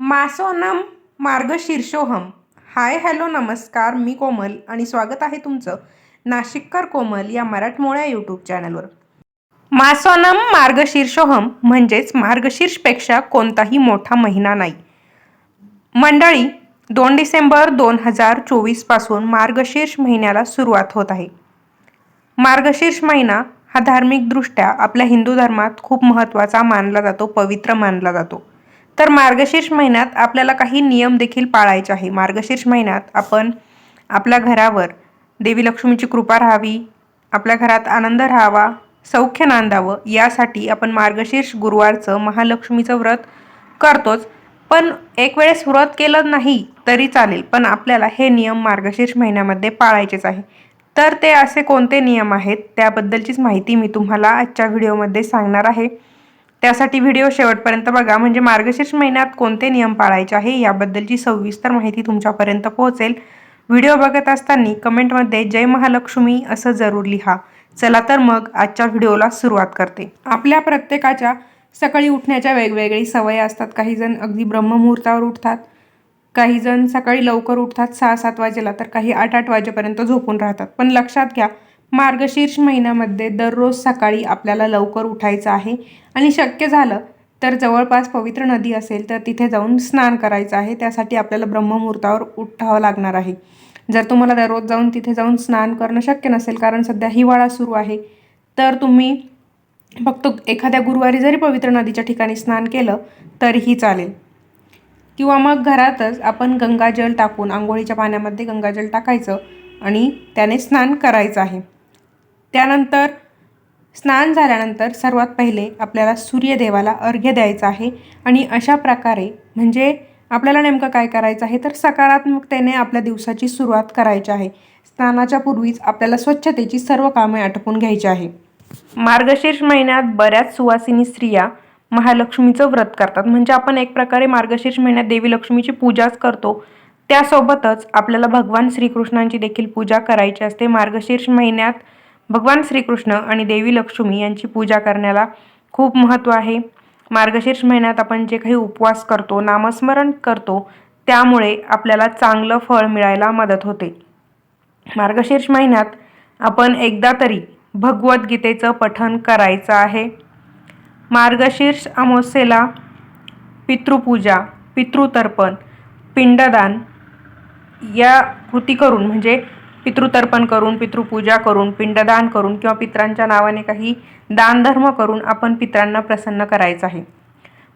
मासोनम मार्गशीर्षोहम. Hi hello नमस्कार मी कोमल आणि स्वागत आहे तुमचं नाशिककर कोमल या मराठमोळ्या यूट्यूब चॅनलवर. मासोनम मार्गशीर्षोहम म्हणजेच मार्गशीर्षपेक्षा कोणताही मोठा महिना नाही. मंडळी दोन डिसेंबर दोन हजार चोवीसपासून मार्गशीर्ष महिन्याला सुरुवात होत आहे. मार्गशीर्ष महिना हा धार्मिकदृष्ट्या आपल्या हिंदू धर्मात खूप महत्त्वाचा मानला जातो पवित्र मानला जातो. तर मार्गशीर्ष महिन्यात आपल्याला काही नियम देखील पाळायचे आहे. मार्गशीर्ष महिन्यात आपण आपल्या घरावर देवी लक्ष्मीची कृपा राहावी आपल्या घरात आनंद राहावा सौख्य नांदावं यासाठी आपण मार्गशीर्ष गुरुवारचं महालक्ष्मीचं व्रत करतोच. पण एक वेळेस व्रत केलं नाही तरी चालेल पण आपल्याला हे नियम मार्गशीर्ष महिन्यामध्ये पाळायचेच आहे. तर ते असे कोणते नियम आहेत? त्याबद्दलचीच माहिती मी तुम्हाला आजच्या व्हिडिओमध्ये सांगणार आहे. त्यासाठी व्हिडिओ शेवटपर्यंत बघा. म्हणजे मार्गशीर्ष महिन्यात कोणते नियम पाळायचे आहे याबद्दलची सविस्तर माहिती तुमच्यापर्यंत पोहोचेल. व्हिडिओ बघत असताना कमेंटमध्ये जय महालक्ष्मी असं जरूर लिहा. चला तर मग आजच्या व्हिडिओला सुरुवात करते. आपल्या प्रत्येकाच्या सकाळी उठण्याच्या वेगवेगळी सवयी असतात. काही जण अगदी ब्रह्ममुहूर्तावर उठतात. काही जण सकाळी लवकर उठतात. सहा सात वाजेला तर काही आठ आठ वाजेपर्यंत झोपून राहतात. पण लक्षात घ्या मार्गशीर्ष महिन्यामध्ये दररोज सकाळी आपल्याला लवकर उठायचं आहे. आणि शक्य झालं तर जवळपास पवित्र नदी असेल तर तिथे जाऊन स्नान करायचं आहे. त्यासाठी आपल्याला ब्रह्ममुहूर्तावर उठावं लागणार आहे. जर तुम्हाला दररोज जाऊन तिथे जाऊन स्नान करणं शक्य नसेल कारण सध्या हिवाळा सुरू आहे तर तुम्ही फक्त एखाद्या गुरुवारी जरी पवित्र नदीच्या ठिकाणी स्नान केलं तरीही चालेल. किंवा मग घरातच आपण गंगाजल टाकून आंघोळीच्या पाण्यामध्ये गंगाजल टाकायचं आणि त्याने स्नान करायचं आहे. त्यानंतर स्नान झाल्यानंतर सर्वात पहिले आपल्याला सूर्यदेवाला अर्घ्य द्यायचं आहे आणि अशा प्रकारे म्हणजे आपल्याला नेमकं काय करायचं आहे तर सकारात्मकतेने आपल्या दिवसाची सुरुवात करायची आहे. स्नानाच्या पूर्वीच आपल्याला स्वच्छतेची सर्व कामे आटपून घ्यायची आहे. मार्गशीर्ष महिन्यात बऱ्याच सुवासिनी स्त्रिया महालक्ष्मीचं व्रत करतात. म्हणजे आपण एक प्रकारे मार्गशीर्ष महिन्यात देवी लक्ष्मीची पूजाच करतो. त्यासोबतच आपल्याला भगवान श्रीकृष्णांची देखील पूजा करायची असते. मार्गशीर्ष महिन्यात भगवान श्रीकृष्ण आणि देवी लक्ष्मी यांची पूजा करण्याला खूप महत्त्व आहे. मार्गशीर्ष महिन्यात आपण जे काही उपवास करतो नामस्मरण करतो त्यामुळे आपल्याला चांगलं फळ मिळायला मदत होते. मार्गशीर्ष महिन्यात आपण एकदा तरी भगवद्गीतेचं पठन करायचं आहे. मार्गशीर्ष अमावस्येला पितृपूजा पितृतर्पण पिंडदान या कृती करून म्हणजे पितृतर्पण करून पितृपूजा करून पिंडदान करून किंवा पित्रांच्या नावाने काही दानधर्म करून आपण पित्रांना प्रसन्न करायचं आहे.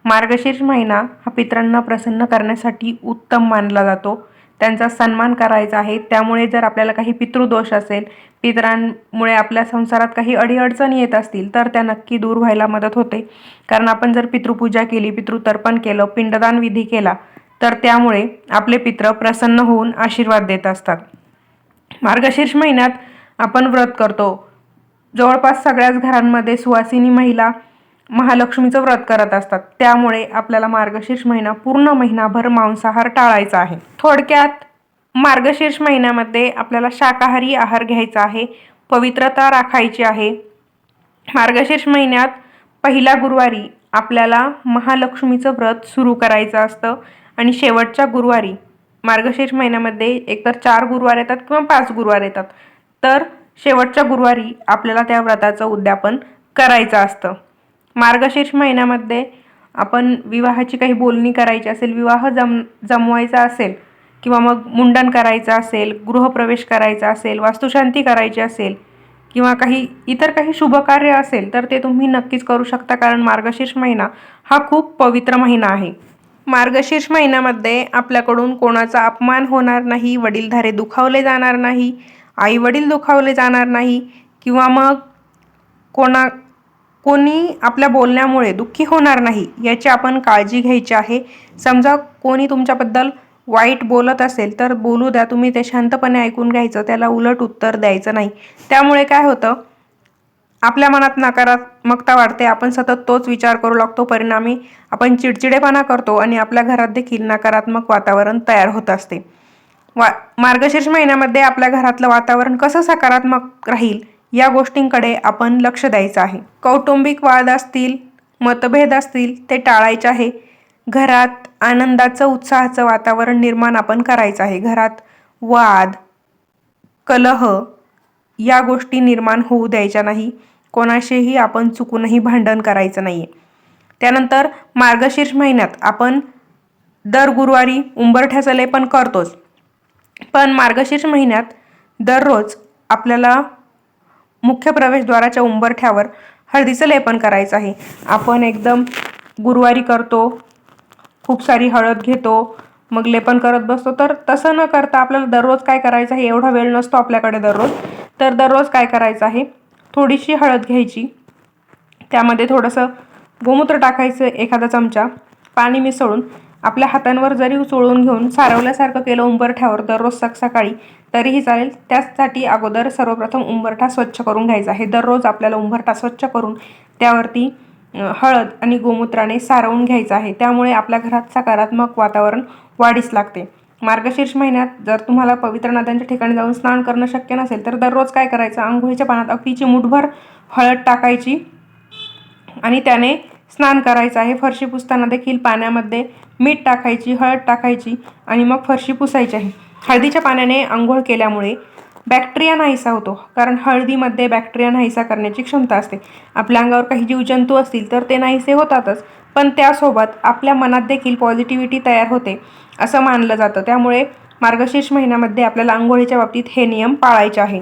मार्गशीर्ष महिना हा पित्रांना प्रसन्न करण्यासाठी उत्तम मानला जातो. त्यांचा सन्मान करायचा आहे. त्यामुळे जर आपल्याला काही पितृदोष असेल पितरांमुळे आपल्या संसारात काही अडीअडचणी येत असतील तर त्या नक्की दूर व्हायला मदत होते. कारण आपण जर पितृपूजा केली पितृतर्पण केलं पिंडदान विधी केला तर त्यामुळे आपले पित्र प्रसन्न होऊन आशीर्वाद देत असतात. मार्गशीर्ष महिन्यात आपण व्रत करतो. जवळपास सगळ्याच घरांमध्ये सुवासिनी महिला महालक्ष्मीचं व्रत करत असतात. त्यामुळे आपल्याला मार्गशीर्ष महिना पूर्ण महिनाभर मांसाहार टाळायचा आहे. थोडक्यात मार्गशीर्ष महिन्यामध्ये आपल्याला शाकाहारी आहार घ्यायचा आहे. पवित्रता राखायची आहे. मार्गशीर्ष महिन्यात पहिल्या गुरुवारी आपल्याला महालक्ष्मीचं व्रत सुरू करायचं असतं आणि शेवटच्या गुरुवारी मार्गशीर्ष महिन्यामध्ये एकतर चार गुरुवार येतात किंवा पाच गुरुवार येतात. तर शेवटच्या गुरुवारी आपल्याला त्या व्रताचं उद्यापन करायचं असतं. मार्गशीर्ष महिन्यामध्ये आपण विवाहाची काही बोलणी करायची असेल विवाह जम जमवायचा असेल किंवा मग मुंडन करायचं असेल गृहप्रवेश करायचा असेल वास्तुशांती करायची असेल किंवा काही इतर काही शुभकार्य असेल तर ते तुम्ही नक्कीच करू शकता कारण मार्गशीर्ष महिना हा खूप पवित्र महिना आहे. मार्गशीर्ष महिन्यामध्ये आपल्याकडून कोणाचा अपमान होणार नाही वडीलधारे दुखावले जाणार नाही आई वडील दुखावले जाणार नाही किंवा मग कोणा कोणी आपल्या बोलण्यामुळे दुःखी होणार नाही याची आपण काळजी घ्यायची आहे. समजा कोणी तुमच्याबद्दल वाईट बोलत असेल तर बोलू द्या तुम्ही ते शांतपणे ऐकून घ्यायचं त्याला उलट उत्तर द्यायचं नाही. त्यामुळे काय होतं? आपल्या मनात नकारात्मकता वाढते. आपण सतत तोच विचार करू लागतो. परिणामी आपण चिडचिडेपणा करतो आणि आपल्या घरात देखील नकारात्मक वातावरण तयार होत असते. वा मार्गशीर्ष महिन्यामध्ये आपल्या घरातलं वातावरण कसं सकारात्मक राहील या गोष्टींकडे आपण लक्ष द्यायचं आहे. कौटुंबिक वाद असतील मतभेद असतील ते टाळायचे आहे. घरात आनंदाचं उत्साहाचं वातावरण निर्माण आपण करायचं आहे. घरात वाद कलह या गोष्टी निर्माण होऊ द्यायच्या नाही. कोणाशीही आपण चुकूनही भांडण करायचं नाही आहे त्यानंतर मार्गशीर्ष महिन्यात आपण दर गुरुवारी उंबरठ्याचं लेपन करतोच. पण मार्गशीर्ष महिन्यात दररोज आपल्याला मुख्य प्रवेशद्वाराच्या उंबरठ्यावर हळदीचं लेपन करायचं आहे. आपण एकदम गुरुवारी करतो खूप सारी हळद घेतो मग लेपन करत बसतो. तर तसं न करता आपल्याला दररोज काय करायचं आहे एवढा वेळ नसतो आपल्याकडे दररोज. तर दररोज काय करायचं आहे? थोडीशी हळद घ्यायची. त्यामध्ये थोडंसं गोमूत्र टाकायचं एखादा चमचा. पाणी मिसळून आपल्या हातांवर जरी चोळून घेऊन सारवल्यासारखं केलं उंबरठ्यावर दररोज सक सकाळी तरीही चालेल. त्याचसाठी अगोदर सर्वप्रथम उंबरठा स्वच्छ करून घ्यायचा आहे. दररोज आपल्याला उंबरठा स्वच्छ करून त्यावरती हळद आणि गोमूत्राने सारवून घ्यायचं आहे. त्यामुळे आपल्या घरात सकारात्मक वातावरण वाढीस लागते. मार्गशीर्ष महिन्यात जर तुम्हाला पवित्र नद्यांच्या ठिकाणी जाऊन स्नान करणं शक्य नसेल तर दररोज काय करायचं? आंघोळीच्या पाण्यात अगदीची मुठभर हळद टाकायची आणि त्याने स्नान करायचं आहे. फरशी पुसताना देखील पाण्यामध्ये मीठ टाकायची हळद टाकायची आणि मग फरशी पुसायची आहे. हळदीच्या पाण्याने आंघोळ केल्यामुळे बॅक्टेरिया नाहीसा होतो. कारण हळदीमध्ये बॅक्टेरिया नाहीसा करण्याची क्षमता असते. आपल्या अंगावर काही जीवजंतू असतील तर ते नाहीसे होतातच. पण त्यासोबत आपल्या मनात देखील पॉझिटिव्हिटी तयार होते असं मानलं जातं. त्यामुळे मार्गशीर्ष महिन्यामध्ये आपल्याला आंघोळीच्या बाबतीत हे नियम पाळायचे आहे.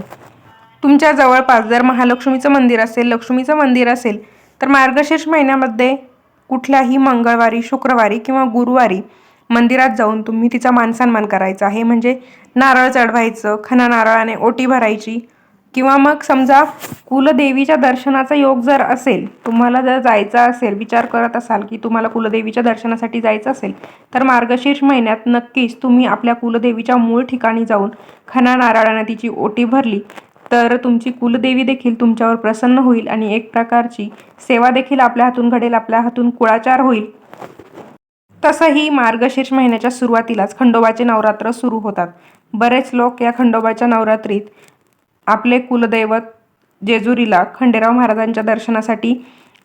तुमच्या जवळपास जर महालक्ष्मीचं मंदिर असेल लक्ष्मीचं मंदिर असेल तर मार्गशीर्ष महिन्यामध्ये कुठल्याही मंगळवारी शुक्रवारी किंवा गुरुवारी मंदिरात जाऊन तुम्ही तिचा मानसन्मान करायचा. आहे म्हणजे नारळ चढवायचं खना नारळाने ओटी भरायची किंवा मग समजा कुलदेवीच्या दर्शनाचा योग जर असेल तुम्हाला जर जायचं असेल विचार करत असाल की तुम्हाला कुलदेवीच्या दर्शनासाठी जायचं असेल तर मार्गशीर्ष महिन्यात नक्कीच तुम्ही आपल्या कुलदेवीच्या मूळ ठिकाणी जाऊन खना नारळाने तिची ओटी भरली तर तुमची कुलदेवी देखील तुमच्यावर प्रसन्न होईल आणि एक प्रकारची सेवा देखील आपल्या हातून घडेल आपल्या हातून कुळाचार होईल. तसंही मार्गशीर्ष महिन्याच्या सुरुवातीलाच खंडोबाचे नवरात्र सुरू होतात. बरेच लोक या खंडोबाच्या नवरात्रीत आपले कुलदैवत जेजुरीला खंडेराव महाराजांच्या दर्शनासाठी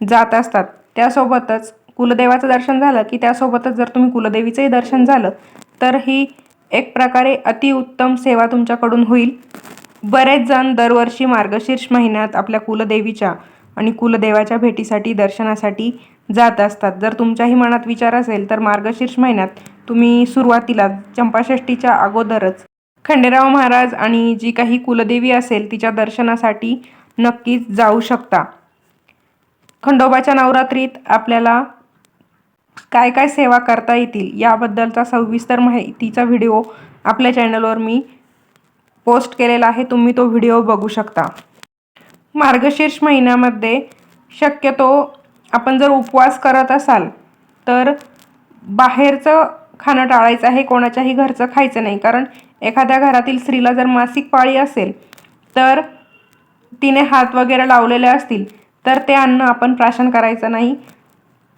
जात असतात. त्यासोबतच कुलदेवाचं दर्शन झालं की त्यासोबतच जर तुम्ही कुलदेवीचंही दर्शन झालं तर ही एक प्रकारे अतिउत्तम सेवा तुमच्याकडून होईल. बरेच जण दरवर्षी मार्गशीर्ष महिन्यात आपल्या कुलदेवीच्या आणि कुलदेवाच्या भेटीसाठी दर्शनासाठी जात असतात. जर तुमच्याही मनात विचार असेल तर मार्गशीर्ष महिन्यात तुम्ही सुरुवातीला चंपाषष्टीच्या अगोदरच खंडेराव महाराज आणि जी काही कुलदेवी असेल तिच्या दर्शनासाठी नक्कीच जाऊ शकता. खंडोबाच्या नवरात्रीत आपल्याला काय काय सेवा करता येतील याबद्दलचा सविस्तर माहितीचा व्हिडिओ आपल्या चॅनलवर मी पोस्ट केलेला आहे. तुम्ही तो व्हिडिओ बघू शकता. मार्गशीर्ष महिन्यामध्ये शक्यतो आपण जर उपवास करत असाल तर बाहेरचं खाणं टाळायचं आहे कोणाच्याही घरचं खायचं नाही. कारण एखाद्या घरातील स्त्रीला जर मासिक पाळी असेल तर तिने हात वगैरे लावलेले असतील तर ते अन्न आपण प्राशन करायचं नाही.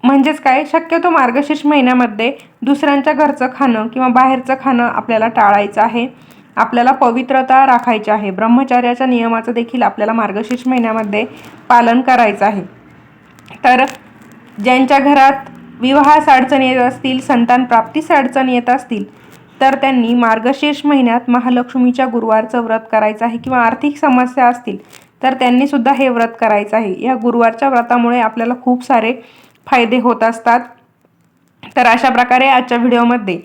म्हणजेच काय? शक्यतो मार्गशीर्ष महिन्यामध्ये दुसऱ्यांच्या घरचं खाणं किंवा बाहेरचं खाणं आपल्याला टाळायचं आहे. आपल्याला पवित्रता राखायची आहे. ब्रह्मचार्याच्या नियमाचं देखील आपल्याला मार्गशीर्ष महिन्यामध्ये पालन करायचं आहे. तर ज्यांच्या घरात विवाहास अडचण येत असतील संतान प्राप्तीस अडचण येत असतील तर त्यांनी मार्गशीर्ष महिन्यात महालक्ष्मीच्या गुरुवारचं व्रत करायचं आहे किंवा आर्थिक समस्या असतील तर त्यांनी सुद्धा हे व्रत करायचं आहे. या गुरुवारच्या व्रतामुळे आपल्याला खूप सारे फायदे होत असतात. तर अशा प्रकारे आजच्या व्हिडिओमध्ये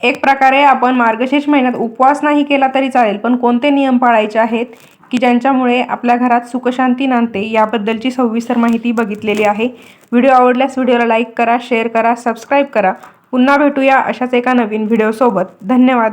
एक प्रकारे आपण मार्गशीर्ष महिन्यात उपवास नाही केला तरी चालेल पण कोणते नियम पाळायचे आहेत? की ज्यांच्यामुळे आपल्या घरात सुखशांती नांदते याबद्दलची सविस्तर माहिती बघितलेली आहे. व्हिडिओ आवडल्यास व्हिडिओला लाईक करा शेअर करा सबस्क्राईब करा. पुन्हा भेटूया अशाच एका नवीन व्हिडिओसोबत. धन्यवाद.